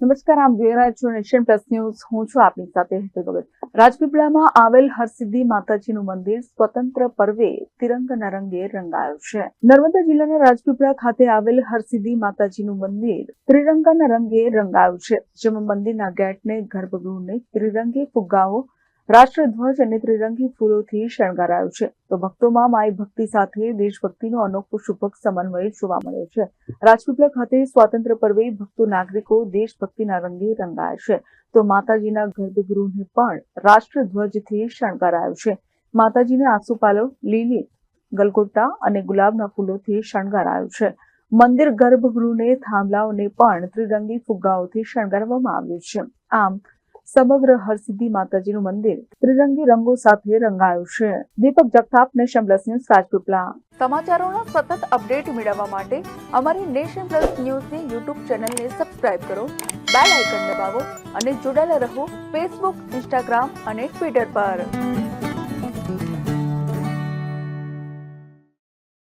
નમસ્કાર, આપ જોઈ રહ્યા છો નેશન પ્લસ ન્યૂઝ. હું છું આપની સાથે ભગત રાજપીપળામાં આવેલ હરસિદ્ધિ માતાજીનું મંદિર સ્વતંત્ર પર્વે તિરંગના રંગે રંગાયું છે. નર્મદા જિલ્લાના રાજપીપળા ખાતે આવેલ હરસિદ્ધિ માતાજીનું મંદિર ત્રિરંગાના રંગે રંગાયું છે, જેમાં મંદિરના ગેટને, ગર્ભગૃહને ત્રિરંગે ફુગ્ગાઓ રાષ્ટ્રધ્વજ અને ત્રિરંગી ફૂલોથી શણગારાયો છે. તો ભક્તોમાં માઈ ભક્તિ સાથે દેશભક્તિનો અનોખો શુભક સમન્વય જોવા મળ્યો છે. રાજપીપળા ખાતે સ્વાતંત્ર્ય પર્વે ભક્તો નાગરિકો દેશભક્તિના રંગે રંગાય છે. તો માતાજીના ગર્ભગૃહને પણ રાષ્ટ્રધ્વજથી શણગારાયું છે. માતાજીને આસોપાલો લીલી ગલગોટા અને ગુલાબના ફૂલોથી શણગારાયું છે. મંદિર ગર્ભગૃહને થાંભલાઓને પણ ત્રિરંગી ફુગ્ગાઓથી શણગારવામાં આવ્યું છે. આમ સમગ્ર હરસિદ્ધિ માતાજીનું મંદિર ત્રિરંગી રંગો સાથે રંગાયું છે. Deepak Jagtap nation plus news Rajpipla સમાચારોના સતત અપડેટ મેળવવા માટે અમારી નેશન પ્લસ ન્યૂઝની યુટ્યુબ ચેનલને સબસ્ક્રાઇબ કરો, બેલ આઇકન દબાવો અને જોડાયેલા રહો ફેસબુક, ઇન્સ્ટાગ્રામ અને ટ્વિટર પર.